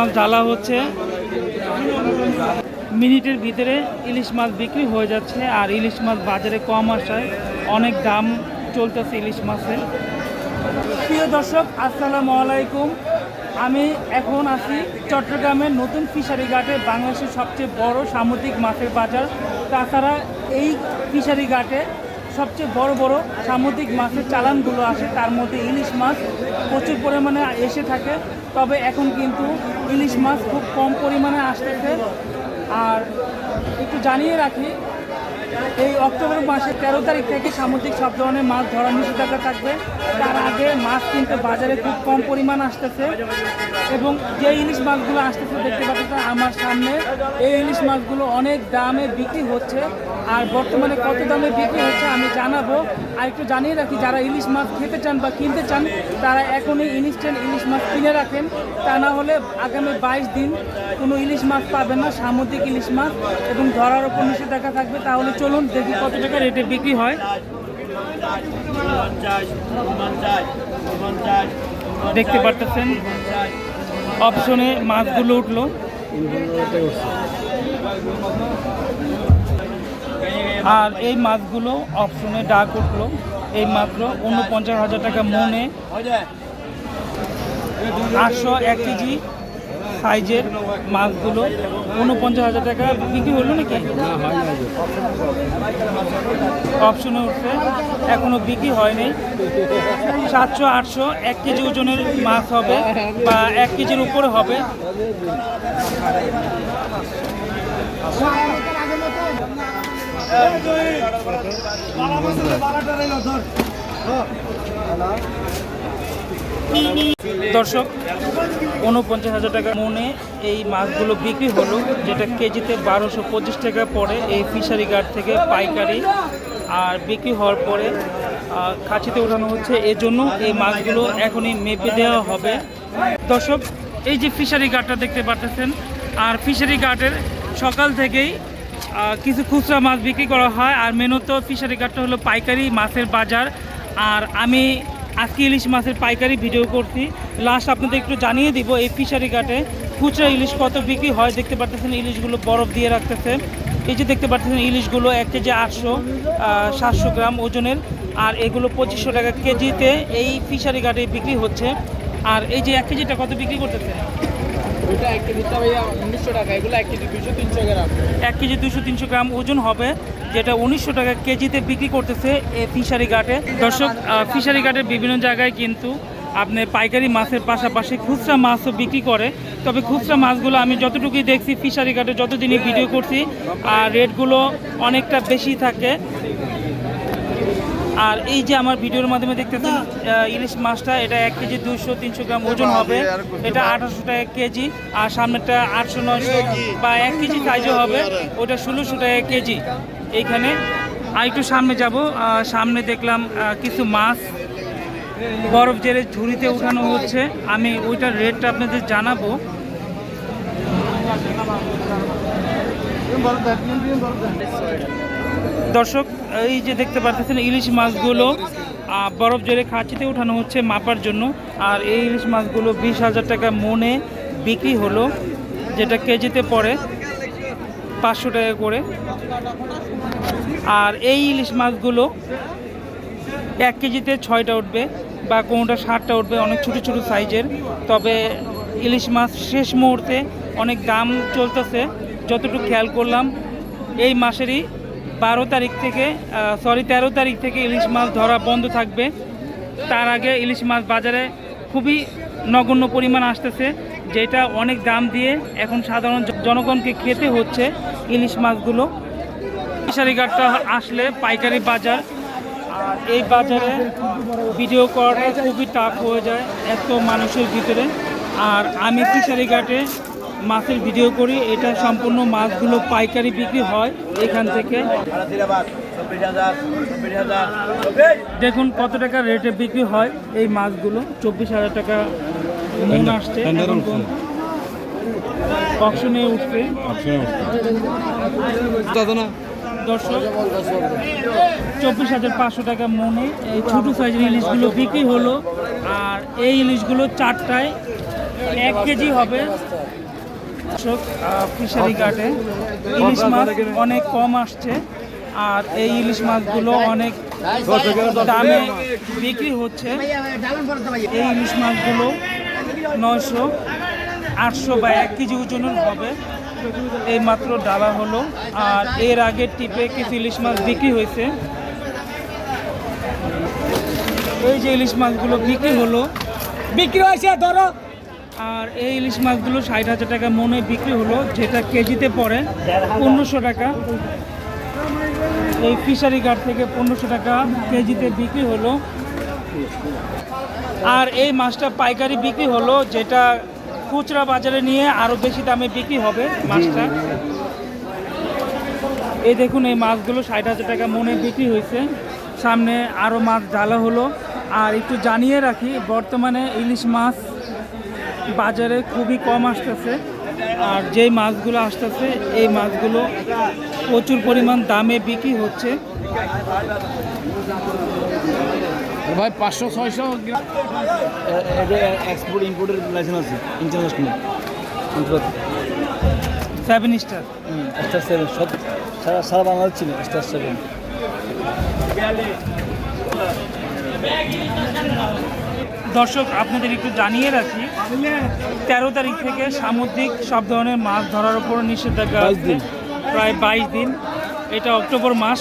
মাছ ঢালা হচ্ছে। মিনিটের ভিতরে ইলিশ মাছ বিক্রি হয়ে যাচ্ছে আর ইলিশ মাছ বাজারে কম আসায় অনেক দাম চলতেছে ইলিশ মাছের। প্রিয় দর্শক, আসসালামু আলাইকুম। আমি এখন আছি চট্টগ্রামের নতুন ফিশারি ঘাটে, বাংলাদেশের সবচেয়ে বড় সামুদ্রিক মাছের বাজার। তাছাড়া এই ফিশারি ঘাটে সবচেয়ে বড় বড় সামুদ্রিক মাছের চালানগুলো আসে তার মধ্যে ইলিশ মাছ প্রচুর পরিমাণে এসে থাকে। তবে এখন কিন্তু ইলিশ মাছ খুব কম পরিমাণে আসতেছে। আর একটু জানিয়ে রাখি এই অক্টোবর মাসের তেরো তারিখ থেকে সামুদ্রিক সব ধরনের মাছ ধরা নিষেধাজ্ঞা থাকবে। তার আগে মাছ কিন্তু বাজারে খুব কম পরিমাণ আসতেছে এবং যে ইলিশ মাছগুলো আসতেছে, দেখতে পাচ্ছেন আমার সামনে, এই ইলিশ মাছগুলো অনেক দামে বিক্রি হচ্ছে। আর বর্তমানে কত দামে বিক্রি হচ্ছে আমি জানাব। আর একটু জানিয়ে রাখি, যারা ইলিশ মাছ খেতে চান বা কিনতে চান, তারা এখনই ইলিশ ইনস্ট্যান্ট ইলিশ মাছ কিনে রাখেন। তা না হলে আগামী বাইশ দিন কোনো ইলিশ মাছ পাবেন না, সামুদ্রিক ইলিশ মাছ এবং ধরার ওপর নিষেধাজ্ঞা থাকবে, তাহলে চলুন দেখি কত টাকা রেটে বিক্রি হয়। দেখতে পারতেছেন অপশনে মাছগুলো উঠল। আর এই মাছগুলো অপশনে ডাক উঠল, এই মাত্র উনপঞ্চাশ হাজার টাকা মনে। আটশো এক কেজি। সাইজের মাছগুলো উনপঞ্চাশ হাজার টাকা বিক্রি হলো নাকি? অপশনে উঠছে। এখনও বিক্রি হয়নি সাতশো, আটশো, এক কেজি ওজনের মাছ হবে বা এক কেজির উপরে হবে। দর্শক, উনপঞ্চাশ হাজার টাকা মনে এই মাছগুলো বিক্রি হলো, যেটা কেজিতে বারোশো পঁচিশ টাকা পড়ে এই ফিশারি ঘাট থেকে পাইকারি। আর বিক্রি হওয়ার পরে খাঁচিতে ওঠানো হচ্ছে। এজন্য এই মাছগুলো এখনই মেপে দেওয়া হবে। দর্শক, এই যে ফিশারি ঘাটটা দেখতে পাচ্ছেন আর ফিশারি ঘাটের সকাল থেকেই কিছু খুচরা মাছ বিক্রি করা হয়। আর মেনত ফিশারি ঘাটটা হলো পাইকারি মাছের বাজার। আর আমি আজকে ইলিশ মাছের পাইকারি ভিডিও করছি। লাস্ট আপনাদের একটু জানিয়ে দিব, এই ফিশারি ঘাটে খুচরা ইলিশ কত বিক্রি হয়? দেখতে পারতেছেন ইলিশগুলো বরফ দিয়ে রাখতেছে। এই যে দেখতে পাচ্ছেন ইলিশগুলো এক কেজি আটশো সাতশো গ্রাম ওজনের। আর এগুলো পঁচিশশো টাকা কেজিতে এই ফিশারি ঘাটে বিক্রি হচ্ছে। আর এই যে এক কেজিটা কত বিক্রি করতেছে? এক উনিশশো টাকা, এগুলো এক কেজি দুশো তিনশো গ্রাম। এক কেজি দুশো তিনশো গ্রাম ওজন হবে, যেটা উনিশশো টাকা কেজিতে বিক্রি করতেছে এই ফিশারি ঘাটে। দর্শক ফিশারি ঘাটের বিভিন্ন জায়গায় কিন্তু আপনি পাইকারি মাছের পাশাপাশি খুচরা মাছও বিক্রি করে। তবে খুচরা মাছগুলো আমি যতটুকুই দেখছি, ফিশারি ঘাটে যতদিনই ভিডিও করছি, আর রেটগুলো অনেকটা বেশি থাকে। আর এই যে আমার ভিডিওর মাধ্যমে দেখতেছেন ইলিশ মাছটা এটা এক কেজি দুশো তিনশো গ্রাম ওজন হবে। এটা আঠারোশো টাকা কেজি আর সামনেরটা আটশো নয়শো বা এক কেজি সাইজও হবে। ওটা ষোলোশো টাকা কেজি। এইখানে আর একটু সামনে যাব। সামনে দেখলাম কিছু মাছ। বরফ জেলে ঝুড়িতে উঠানো হচ্ছে। আমি ওইটার রেটটা আপনাদের জানাব। দর্শক, এই যে দেখতে পাচ্ছেন ইলিশ মাছগুলো বরফ জলে খাঁচিতে উঠানো হচ্ছে মাপার জন্য। আর এই ইলিশ মাছগুলো বিশ হাজার টাকা মনে বিক্রি হলো, যেটা কেজিতে পড়ে পাঁচশো টাকা করে। আর এই ইলিশ মাছগুলো এক কেজিতে ছয়টা উঠবে বা কোনোটা ষাটটা উঠবে, অনেক ছোটো ছোটো সাইজের। তবে ইলিশ মাছ শেষ মুহূর্তে অনেক দাম চলতেছে, যতটুকু খেয়াল করলাম, এই মাসেরই বারো তারিখ থেকে সরি তেরো তারিখ থেকে ইলিশ মাছ ধরা বন্ধ থাকবে। তার আগে ইলিশ মাছ বাজারে খুবই নগণ্য পরিমাণ আসতেছে, যেটা অনেক দাম দিয়ে এখন সাধারণ জনগণকে খেতে হচ্ছে ইলিশ মাছগুলো। ফিশারি ঘাটটা আসলে পাইকারি বাজার। এই বাজারে ভিডিও করাটা খুবই টাফ হয়ে যায় এত মানুষের ভিতরে। আর আমি ফিশারি ঘাটে মাছের ভিডিও করি। এটা সম্পূর্ণ মাছগুলো পাইকারি বিক্রি হয় এখান থেকে। দেখুন কত টাকা রেটে বিক্রি হয় এই মাছগুলো। চব্বিশ হাজার টাকা মন আসছে। অপশনে উঠবে দর্শক চব্বিশ হাজার পাঁচশো টাকা মনে। এই ছোটো সাইজের ইলিশগুলো বিক্রি হলো। আর এই ইলিশগুলো চারটায় এক কেজি হবে। দর্শক ফিশারি ঘাটে। ইলিশ মাছ অনেক কম আসছে, আর এই ইলিশ মাছগুলো অনেক দামে বিক্রি হচ্ছে। এই ইলিশ মাছগুলো নয়শো, আটশো বা এক কেজি ওজনের হবে। এই মাত্র ডালা হলো, আর এর আগে টিপে কিছু ইলিশ মাছ বিক্রি হয়েছে। এই যে ইলিশ মাছগুলো বিক্রি হলো, বিক্রি হয়েছে, ধরো। আর এই ইলিশ মাছগুলো ষাট হাজার টাকা মনে বিক্রি হলো, যেটা কেজিতে পড়ে পনেরোশো টাকা। এই ফিশারি ঘাট থেকে পনেরোশো টাকা কেজিতে বিক্রি হলো। আর এই মাছটা পাইকারি বিক্রি হলো, যেটা খুচরা বাজারে নিয়ে আরও বেশি দামে বিক্রি হবে মাছটা। এই দেখুন, এই মাছগুলো ষাট হাজার টাকা মনে বিক্রি হয়েছে। সামনে আরও মাছ জ্বালা হলো। আর একটু জানিয়ে রাখি, বর্তমানে ইলিশ মাছ বাজারে খুবই কম আসতেছে। আর যেই মাছগুলো আসতেছে এই মাছগুলো প্রচুর পরিমাণ দামে বিক্রি হচ্ছে। ভাই পাঁচশো ছয়শো এক্সপোর্ট ইম্পোর্টের লাইসেন্স আছে international seven star star seven সব সারা সারা বাংলাদেশ ছিল স্টার সেভেন দর্শক আপনাদের একটু জানিয়ে রাখি তেরো তারিখ থেকে সামুদ্রিক সব ধরনের মাছ ধরার উপর নিষেধাজ্ঞা 22 আছে। প্রায় বাইশ দিন। এটা অক্টোবর মাস।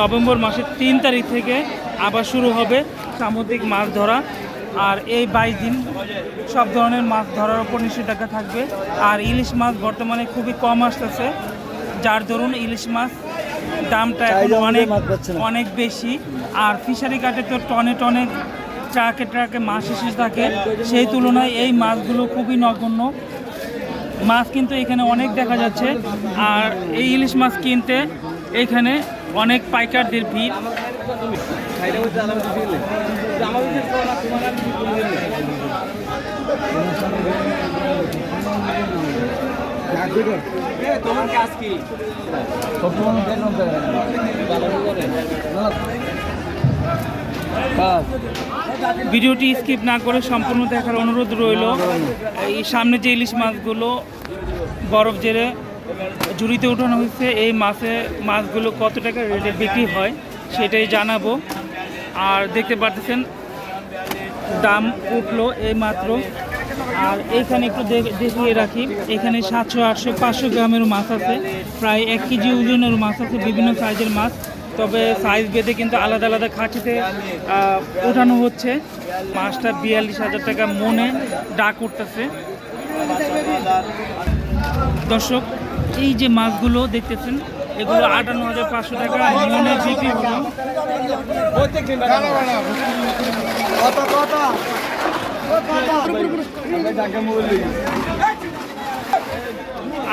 নভেম্বর মাসের তিন তারিখ থেকে আবার শুরু হবে সামুদ্রিক মাছ ধরা। আর এই বাইশ দিন সব ধরনের মাছ ধরার উপর নিষেধাজ্ঞা থাকবে। আর ইলিশ মাছ বর্তমানে খুবই কম আসতেছে। যার ধরুন ইলিশ মাছ দামটা এখন অনেক। অনেক বেশি। আর ফিশারি কাটে তো টনে টনে ট্রাকে ট্রাকে মাছ এসে থাকে, সেই তুলনায় এই মাছগুলো খুবই নগণ্য। মাছ কিন্তু এখানে অনেক দেখা যাচ্ছে, আর এই ইলিশ মাছ কিনতে এখানে অনেক পাইকারদের ভিড়। তোমার কাজ কি ভিডিওটি স্কিপ না করে সম্পূর্ণ দেখার অনুরোধ রইল। এই সামনে যে ইলিশ মাছগুলো বরফ জেরে ঝুড়িতে উঠানো হয়েছে, এই মাছে মাছগুলো কত টাকা রেটে বিক্রি হয় সেটাই জানাব। আর দেখতে পাচ্ছেন, দাম উঠল এই মাত্র আর এখানে একটু দেখিয়ে রাখি, এখানে সাতশো, আটশো, পাঁচশো গ্রামের মাছ আছে, প্রায় এক কেজি ওজনের মাছ আছে, বিভিন্ন সাইজের মাছ। তবে সাইজ বেঁধে কিন্তু আলাদা আলাদা খাঁচিতে ওঠানো হচ্ছে। মাছটা বিয়াল্লিশ হাজার টাকা মনে ডাক উঠতেছে। দর্শক, এই যে মাছগুলো দেখতেছেন, এগুলো আটান্ন হাজার পাঁচশো টাকা মনে বিক্রি হলো।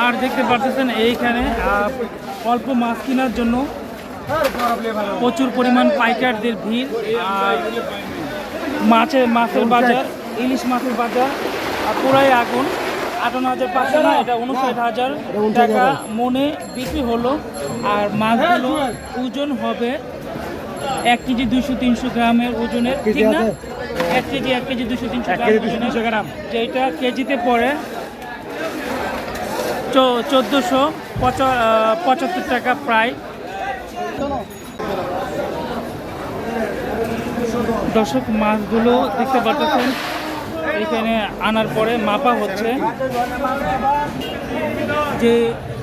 আর দেখতে পাচ্ছেন এইখানে অল্প মাছ কেনার জন্য প্রচুর পরিমাণ পাইকারদের ভিড় আর মাছের মাছের বাজার ইলিশ মাছের বাজার পুরাই আগুন। আটান্ন হাজার পাঁচশো না এটা উনষাট হাজার টাকা মনে বিক্রি হলো আর মাছগুলো ওজন হবে এক কেজি দুইশো তিনশো গ্রামের ওজনের ঠিক না? এক কেজি এক কেজি দুশো তিনশো গ্রাম যেটা কেজিতে পড়ে চোদ্দোশো পঁচাত্তর টাকা প্রায়। দর্শক, মাছগুলো দেখতে পাচ্ছেন এখানে আনার পরে মাপা হচ্ছে। যে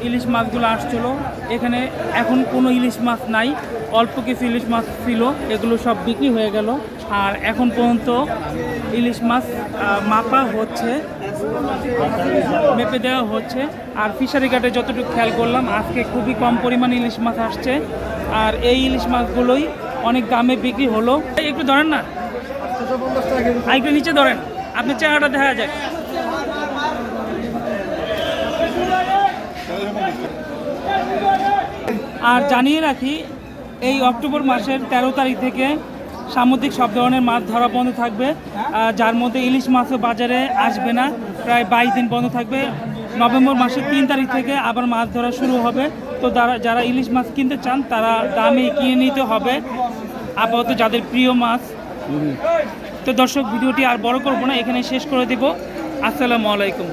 ইলিশ মাছগুলো আসছিল, এখানে এখন কোনো ইলিশ মাছ নাই। অল্প কিছু ইলিশ মাছ ছিল, এগুলো সব বিক্রি হয়ে গেল। আর এখন পর্যন্ত ইলিশ মাছ মাপা হচ্ছে মেপে দেওয়া হচ্ছে। আর ফিশারি ঘাটে যতটুকু খেয়াল করলাম, আজকে খুবই কম পরিমাণে ইলিশ মাছ আসছে। আর এই ইলিশ মাছগুলোই অনেক দামে বিক্রি হলো। একটু ধরেন না। একটু নিচে ধরেন। আপনার চেহারাটা দেখা যায় আর জানিয়ে রাখি, এই অক্টোবর মাসের তেরো তারিখ থেকে সামুদ্রিক সব ধরনের মাছ ধরা বন্ধ থাকবে। যার মধ্যে ইলিশ মাছও বাজারে আসবে না, প্রায় বাইশ দিন বন্ধ থাকবে। নভেম্বর মাসের তিন তারিখ থেকে আবার মাছ ধরা শুরু হবে। তো যারা যারা ইলিশ মাছ কিনতে চান, তারা দামে কিনে নিতে হবে। আপাতত যাদের প্রিয় মাছ। তো দর্শক, ভিডিওটি আর বড় করব না এখানে শেষ করে দেব। আসসালামু আলাইকুম।